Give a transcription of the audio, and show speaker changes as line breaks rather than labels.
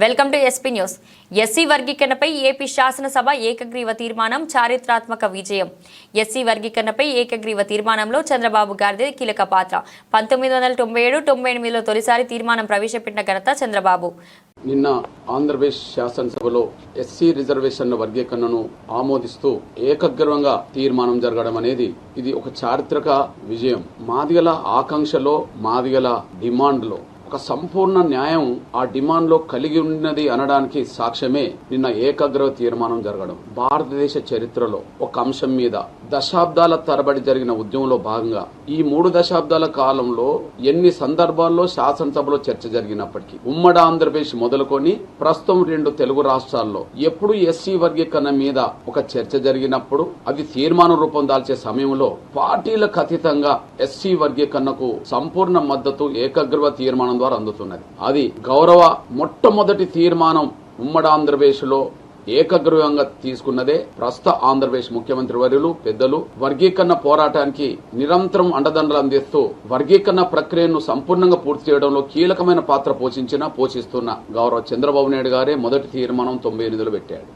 Welcome to SP news. SC వర్గీకరణపై AP శాసనసభ ఏకగ్రీవ తీర్మానం చారిత్రాత్మక విజయం. ఎస్సీ వర్గీకరణపై ఏకగ్రీవ తీర్మానంలో చంద్రబాబు గారిది కీలక పాత్ర. పంతొమ్మిది వందల తొంభై ఏడు తొంభై ఎనిమిదిలో తొలిసారి తీర్మానం ప్రవేశపెట్టిన ఘనత చంద్రబాబు.
నిన్న ఆంధ్రప్రదేశ్ శాసనసభలో ఎస్సీ రిజర్వేషన్ల వర్గీకరణను ఆమోదిస్తూ ఏకగ్రవంగా తీర్మానం జరగడం అనేది ఇది ఒక చారిత్రక విజయం. మాదిగల ఆకాంక్షలో మాదిగల డిమాండ్లో. ఒక సంపూర్ణ న్యాయం ఆ డిమాండ్లో కలిగి ఉన్నది అనడానికి సాక్ష్యమే నిన్న ఏకాగ్రవ తీర్మానం జరగడం. భారతదేశ చరిత్రలో ఒక అంశం మీద దశాబ్దాల తరబడి జరిగిన ఉద్యమంలో భాగంగా ఈ మూడు దశాబ్దాల కాలంలో ఎన్ని సందర్భాల్లో శాసనసభలో చర్చ జరిగినప్పటికీ ఉమ్మడి ఆంధ్రప్రదేశ్ మొదలుకొని ప్రస్తుతం రెండు తెలుగు రాష్ట్రాల్లో ఎప్పుడు ఎస్సీ వర్గీకరణ మీద ఒక చర్చ జరిగినప్పుడు అది తీర్మానం రూపం దాల్చే సమయంలో పార్టీలకు అతీతంగా ఎస్సీ వర్గీకరణకు సంపూర్ణ మద్దతు ఏకాగ్రవ తీర్మానం ద్వారా అందుతున్నది. అది గౌరవ మొట్టమొదటి తీర్మానం ఉమ్మడి ఆంధ్రప్రదేశ్లో ఏకగ్రీవంగా తీసుకున్నదే. ప్రస్తుత ఆంధ్రప్రదేశ్ ముఖ్యమంత్రి వర్యులు పెద్దలు వర్గీకరణ పోరాటానికి నిరంతరం అండదండలు అందిస్తూ వర్గీకరణ ప్రక్రియను సంపూర్ణంగా పూర్తి చేయడంలో కీలకమైన పాత్ర పోషించిన పోషిస్తున్న గౌరవ చంద్రబాబు నాయుడు గారే మొదటి తీర్మానం తొంభై ఎనిమిదిలో పెట్టాడు.